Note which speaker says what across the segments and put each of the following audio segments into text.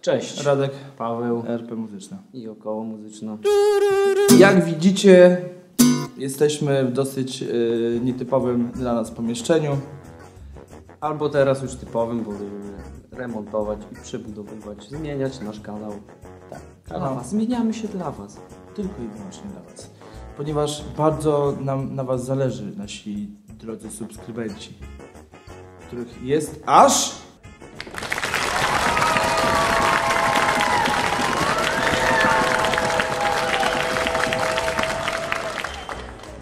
Speaker 1: Cześć.
Speaker 2: Radek,
Speaker 1: Paweł
Speaker 2: RP Muzyczna.
Speaker 1: i około muzyczna.
Speaker 2: Jak widzicie, jesteśmy w dosyć y, nietypowym dla nas pomieszczeniu.
Speaker 1: Albo teraz już typowym, bo będziemy remontować i przebudowywać, zmieniać nasz kanał.
Speaker 2: Tak,
Speaker 1: Dla
Speaker 2: kanał
Speaker 1: was. Zmieniamy się dla was.
Speaker 2: tylko i wyłącznie dla Was. Ponieważ bardzo nam na Was zależy, nasi drodzy subskrybenci, których jest aż...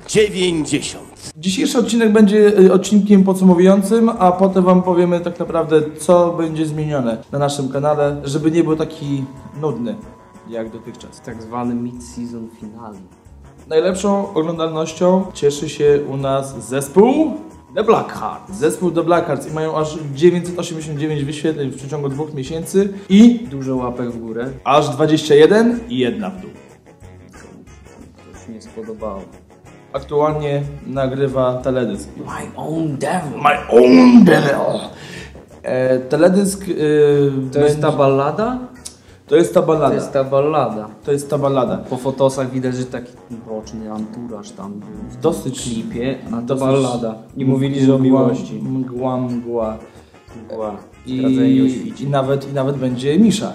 Speaker 3: dziewięćdziesiąt.
Speaker 2: Dzisiejszy odcinek będzie y, odcinkiem podsumowującym, a potem Wam powiemy tak naprawdę, co będzie zmienione na naszym kanale, żeby nie był taki nudny jak dotychczas.
Speaker 1: Tak zwany mid-season finale.
Speaker 2: Najlepszą oglądalnością cieszy się u nas zespół
Speaker 1: The Black Heart.
Speaker 2: Zespół The Blackhearts i mają aż 989 wyświetleń w przeciągu dwóch miesięcy i
Speaker 1: Dużo łapek w górę.
Speaker 2: aż 21 i jedna w dół.
Speaker 1: Komuś ktoś nie spodobało.
Speaker 2: Aktualnie nagrywa teledysk.
Speaker 1: My own devil.
Speaker 2: My own devil! E, teledysk e,
Speaker 1: To jest ta ballada?
Speaker 2: to jest ta
Speaker 1: To
Speaker 2: ballada.
Speaker 1: jest ta ballada.
Speaker 2: To jest ta ballada.
Speaker 1: Po fotosach widać, że taki mroczny anturaż tam był w
Speaker 2: Dosyć
Speaker 1: klipie, a to ballada. I mówili, że o miłości.
Speaker 2: Mgła, mgła.
Speaker 1: Mgła.
Speaker 2: I, i, nawet, I nawet będzie Misza.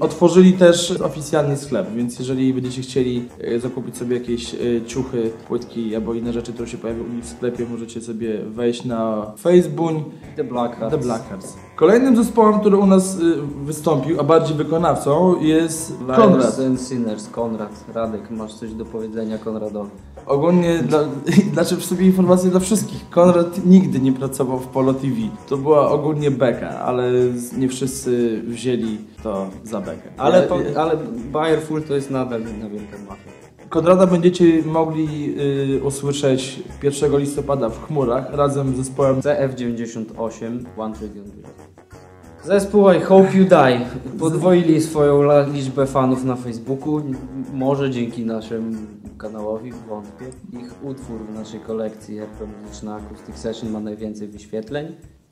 Speaker 2: Otworzyli też oficjalny sklep, więc jeżeli będziecie chcieli e, zakupić sobie jakieś e, ciuchy, płytki albo inne rzeczy, które się pojawią u nich w sklepie, możecie sobie wejść na Facebook
Speaker 1: The Black Hearts.
Speaker 2: The Blackhearts. Kolejnym zespołem, który u nas y, wystąpił, a bardziej wykonawcą jest Konrad.
Speaker 1: And Sinners, Konrad. Radek, masz coś do powiedzenia Konradowi?
Speaker 2: Ogólnie, dla, znaczy w sobie informacje dla wszystkich. Konrad nigdy nie pracował w Polo TV. To była ogólnie beka, ale nie wszyscy wzięli to za bekę.
Speaker 1: Ale, po, ale Bayerful to jest nadal jedna wielka mafia.
Speaker 2: Konrada będziecie mogli y, usłyszeć 1 listopada w chmurach razem z zespołem
Speaker 1: CF98 One Trillion. Zespół I Hope You Die podwoili swoją la- liczbę fanów na Facebooku. Może dzięki naszemu kanałowi, wątpię. Ich utwór w naszej kolekcji RP Muzyczna Acoustic Session ma najwięcej wyświetleń.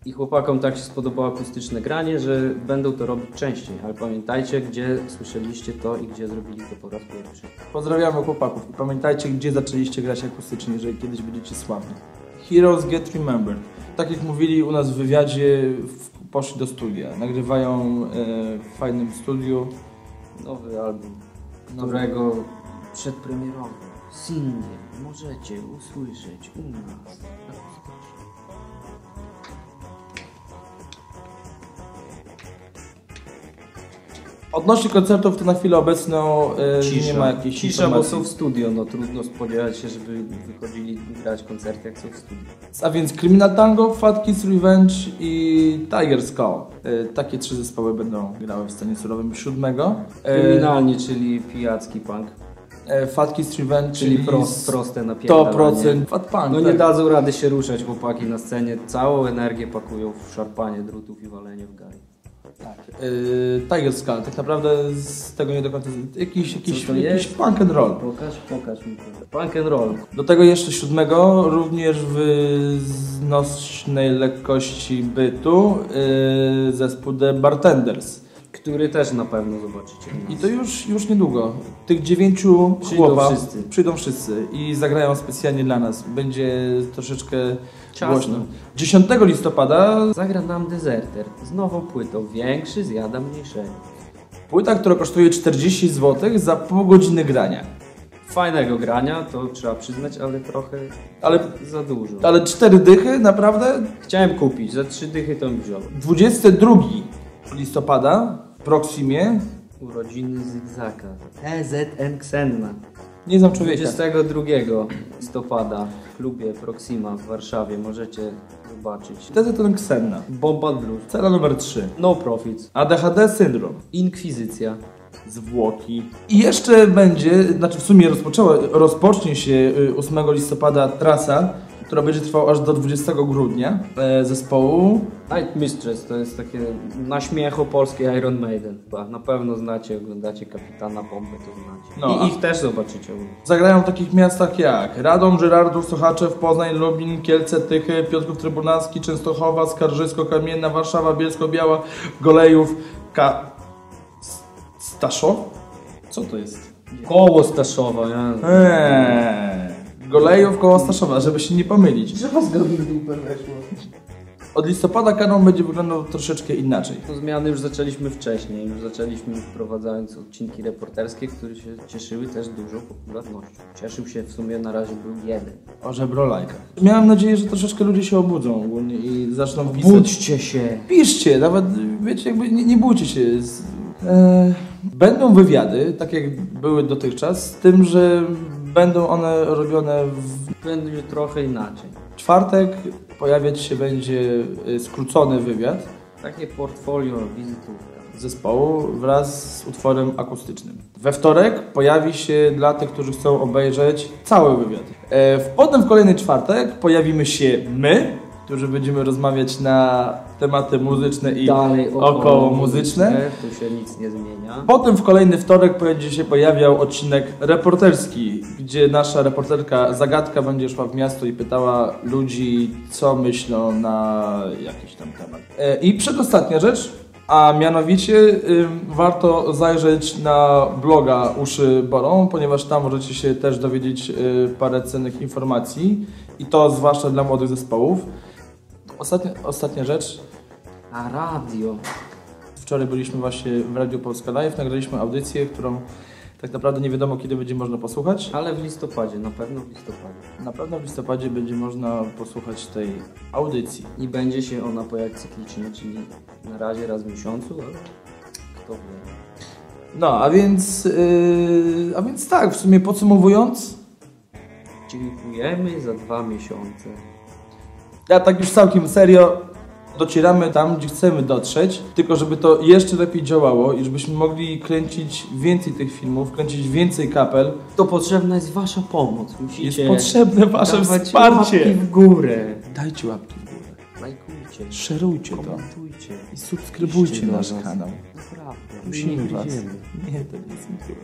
Speaker 1: I chłopakom tak się spodobało akustyczne granie, że będą to robić częściej. Ale pamiętajcie, gdzie słyszeliście to i gdzie zrobili to po raz pierwszy.
Speaker 2: Pozdrawiamy chłopaków i pamiętajcie, gdzie zaczęliście grać akustycznie, jeżeli kiedyś będziecie sławni. Heroes Get Remembered. Tak jak mówili u nas w wywiadzie, poszli do studia. Nagrywają e, w fajnym studiu.
Speaker 1: Nowy album, którego przedpremierowy singiel możecie usłyszeć u nas.
Speaker 2: Odnośnie koncertów to na chwilę obecną e, nie ma jakiejś
Speaker 1: Cisza, bo
Speaker 2: informacji.
Speaker 1: są w studio, no trudno spodziewać się, żeby wychodzili grać koncerty jak są w studio.
Speaker 2: A więc Criminal Tango, Fat Kiss Revenge i Tiger Skull. E, takie trzy zespoły będą grały w stanie surowym 7. E,
Speaker 1: Kryminalnie, czyli pijacki punk,
Speaker 2: Fat Kiss Revenge,
Speaker 1: czyli pro,
Speaker 2: z
Speaker 1: proste napierdalanie.
Speaker 2: 100% Fat Punk.
Speaker 1: No
Speaker 2: tak.
Speaker 1: nie dadzą rady się ruszać chłopaki na scenie, całą energię pakują w szarpanie drutów i walenie w gari.
Speaker 2: Tak. Yy, Tiger Skull, tak naprawdę z tego nie do końca. Jakiś, jakiś, jakiś punk and roll.
Speaker 1: Pokaż, pokaż mi to. Punk and roll.
Speaker 2: Do tego jeszcze siódmego, również w znośnej lekkości bytu, yy, zespół The Bartenders.
Speaker 1: Który też na pewno zobaczycie.
Speaker 2: I to już, już niedługo. Tych dziewięciu
Speaker 1: Przyjdą
Speaker 2: chłopa,
Speaker 1: wszyscy.
Speaker 2: przyjdą wszyscy i zagrają specjalnie dla nas. Będzie troszeczkę
Speaker 1: Ciasno.
Speaker 2: głośno. 10 listopada
Speaker 1: Zagra nam Deserter z nową płytą. Większy zjada mniejszego.
Speaker 2: płyta, która kosztuje 40 zł za pół godziny grania.
Speaker 1: Fajnego grania, to trzeba przyznać, ale trochę
Speaker 2: Ale,
Speaker 1: za dużo.
Speaker 2: ale cztery dychy, naprawdę
Speaker 1: Chciałem kupić, za trzy dychy to bym wziął.
Speaker 2: 22 listopada Proximie.
Speaker 1: Urodziny Zygzaka. TZN Ksenna.
Speaker 2: Nie znam człowieka.
Speaker 1: 22 listopada w klubie Proxima w Warszawie możecie zobaczyć.
Speaker 2: Wtedy ten Ksenna.
Speaker 1: Bomba Blues.
Speaker 2: Cela numer 3.
Speaker 1: No Profits.
Speaker 2: ADHD syndrom.
Speaker 1: Inkwizycja.
Speaker 2: zwłoki. I jeszcze będzie, znaczy w sumie rozpoczęła, rozpocznie się y, 8 listopada trasa, która będzie trwała aż do 20 grudnia e, zespołu.
Speaker 1: Night Mistress to jest takie na śmiechu polskie Iron Maiden. Chyba na pewno znacie, oglądacie Kapitana Bombę, to znacie.
Speaker 2: No,
Speaker 1: I ich też zobaczycie.
Speaker 2: Zagrają w takich miastach jak Radom, Żyrardów, Sochaczew, Poznań, Lubin, Kielce, Tychy, Piotrków Trybunalski, Częstochowa, Skarżysko-Kamienna, Warszawa, Bielsko-Biała, Golejów, Ka... Staszow? Co to jest?
Speaker 1: Koło Staszowa, ja.
Speaker 2: Eee, Golejów koło Staszowa, żeby się nie pomylić.
Speaker 3: Drzewo z gobi w dupę weszło.
Speaker 2: Od listopada kanon będzie wyglądał troszeczkę inaczej.
Speaker 1: To zmiany już zaczęliśmy wcześniej. Już zaczęliśmy wprowadzając odcinki reporterskie, które się cieszyły też dużą popularnością. Cieszył się w sumie na razie był jeden.
Speaker 2: O żebrolajkach. Miałem nadzieję, że troszeczkę ludzie się obudzą ogólnie i zaczną pisać.
Speaker 1: Budźcie się!
Speaker 2: Piszcie, nawet wiecie, jakby nie, nie bójcie się. Z, e, będą wywiady, tak jak były dotychczas, z tym, że będą one robione w
Speaker 1: Będzie trochę inaczej.
Speaker 2: czwartek. Pojawiać się będzie e, skrócony wywiad
Speaker 1: Takie portfolio, wizytówka.
Speaker 2: zespołu wraz z utworem akustycznym. We wtorek pojawi się dla tych, którzy chcą obejrzeć cały wywiad. E, w- potem w kolejny czwartek pojawimy się my, którzy będziemy rozmawiać na tematy muzyczne i
Speaker 1: Dalej
Speaker 2: około muzyczne.
Speaker 1: Tu się nic nie zmienia.
Speaker 2: Potem w kolejny wtorek będzie się pojawiał odcinek reporterski, gdzie nasza reporterka Zagadka będzie szła w miasto i pytała ludzi, co myślą na jakiś tam temat. E, I przedostatnia rzecz, a mianowicie ym, warto zajrzeć na bloga Uszy Borą, ponieważ tam możecie się też dowiedzieć y, parę cennych informacji i to zwłaszcza dla młodych zespołów. Ostatnia, ostatnia rzecz,
Speaker 1: A radio.
Speaker 2: Wczoraj byliśmy właśnie w Radiu Polska Live, nagraliśmy audycję, którą tak naprawdę nie wiadomo kiedy będzie można posłuchać.
Speaker 1: Ale w listopadzie, na pewno w listopadzie.
Speaker 2: Na pewno w listopadzie będzie można posłuchać tej audycji.
Speaker 1: I będzie się ona pojawiać cyklicznie, czyli na razie raz w miesiącu, ale kto wie.
Speaker 2: No, a więc, yy, a więc tak, w sumie podsumowując,
Speaker 1: Dziękujemy za dwa miesiące.
Speaker 2: Ja tak już całkiem serio docieramy tam, gdzie chcemy dotrzeć, tylko żeby to jeszcze lepiej działało i żebyśmy mogli kręcić więcej tych filmów, kręcić więcej kapel,
Speaker 1: To potrzebna jest Wasza pomoc.
Speaker 2: jest
Speaker 1: Musicie
Speaker 2: potrzebne wasze wsparcie.
Speaker 1: łapki w górę.
Speaker 2: Dajcie łapki w górę,
Speaker 1: Lajkujcie,
Speaker 2: szerujcie to.
Speaker 1: komentujcie.
Speaker 2: I subskrybujcie nasz
Speaker 1: nas.
Speaker 2: kanał.
Speaker 1: Naprawdę.
Speaker 2: Musimy
Speaker 1: nie
Speaker 2: was. Nie, to nie jest miłe.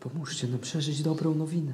Speaker 1: Pomóżcie nam przeżyć dobrą nowinę.